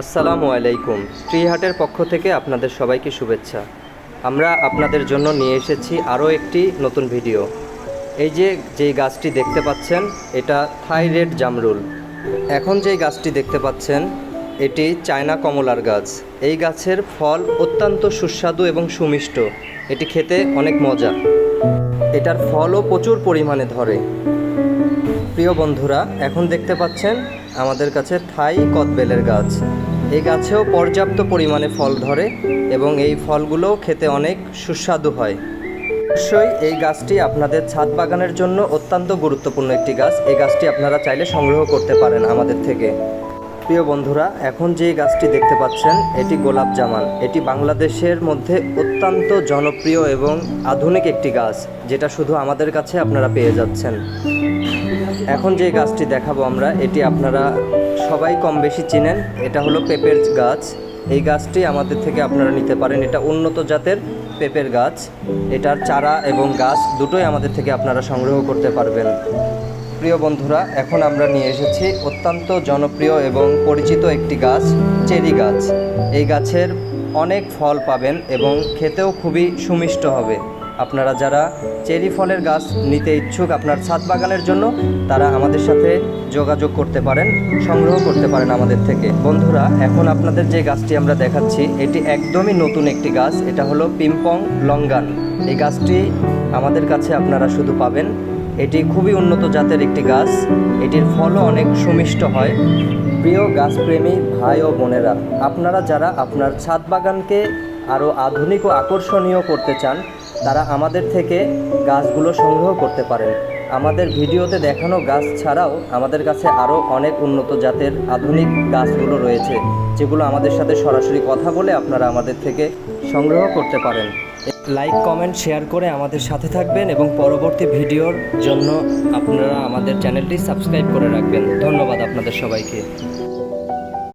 আসসালামু আলাইকুম। ট্রিহাটের পক্ষ থেকে আপনাদের সবাইকে শুভেচ্ছা। আমরা আপনাদের জন্য নিয়ে এসেছি আরও একটি নতুন ভিডিও। এই যে যেই গাছটি দেখতে পাচ্ছেন, এটা থাই রেড জামরুল। এখন যেই গাছটি দেখতে পাচ্ছেন, এটি চায়না কমলার গাছ। এই গাছের ফল অত্যন্ত সুস্বাদু এবং সুমিষ্ট। এটি খেতে অনেক মজা। এটার ফলও প্রচুর পরিমাণে ধরে। প্রিয় বন্ধুরা, এখন দেখতে পাচ্ছেন আমাদের কাছে থাই কদবেলের গাছ। এই গাছেও পর্যাপ্ত পরিমাণে ফল ধরে এবং এই ফলগুলোও খেতে অনেক সুস্বাদু হয়। অবশ্যই এই গাছটি আপনাদের ছাদ বাগানের জন্য অত্যন্ত গুরুত্বপূর্ণ একটি গাছ। এই গাছটি আপনারা চাইলে সংগ্রহ করতে পারেন আমাদের থেকে। প্রিয় বন্ধুরা, এখন যে গাছটি দেখতে পাচ্ছেন, এটি গোলাপ জামান। এটি বাংলাদেশের মধ্যে অত্যন্ত জনপ্রিয় এবং আধুনিক একটি গাছ, যেটা শুধু আমাদের কাছে আপনারা পেয়ে যাচ্ছেন। এখন যে গাছটি দেখাবো আমরা, এটি আপনারা সবাই কম বেশি চিনেন। এটা হলো পেঁপের গাছ। এই গাছটি আমাদের থেকে আপনারা নিতে পারেন। এটা উন্নত জাতের পেঁপের গাছ। এটার চারা এবং গাছ দুটোই আমাদের থেকে আপনারা সংগ্রহ করতে পারবেন। প্রিয় বন্ধুরা, এখন আমরা নিয়ে এসেছি অত্যন্ত জনপ্রিয় এবং পরিচিত একটি গাছ, চেরি গাছ। এই গাছের অনেক ফল পাবেন এবং খেতেও খুবই সুমিষ্ট হবে। আপনারা যারা চেরি ফলের গাছ নিতে ইচ্ছুক আপনার ছাদ বাগানের জন্য, তারা আমাদের সাথে যোগাযোগ করতে পারেন, সংগ্রহ করতে পারেন আমাদের থেকে। বন্ধুরা, এখন আপনাদের যে গাছটি আমরা দেখাচ্ছি, এটি একদমই নতুন একটি গাছ। এটা হলো পিম্পং লঙ্গান। এই গাছটি আমাদের কাছে আপনারা শুধু পাবেন এটি খুবই উন্নত জাতের একটি গাছ। এটির ফলও অনেক সুমিষ্ট হয়। প্রিয় গাছপ্রেমী ভাই ও বোনেরা, আপনারা যারা আপনার ছাদ বাগানকে আরও আধুনিক ও আকর্ষণীয় করতে চান, তারা আমাদের থেকে গাছগুলো সংগ্রহ করতে পারেন। আমাদের ভিডিওতে দেখানো গাছ ছাড়াও আমাদের কাছে আরও অনেক উন্নত জাতের আধুনিক গাছগুলো রয়েছে, যেগুলো আমাদের সাথে সরাসরি কথা বলে আপনারা আমাদের থেকে সংগ্রহ করতে পারেন। লাইক কমেন্ট শেয়ার করে আমাদের সাথে থাকবেন এবং পরবর্তী ভিডিওর জন্য আপনারা আমাদের চ্যানেলটি সাবস্ক্রাইব করে রাখবেন। ধন্যবাদ আপনাদের সবাইকে।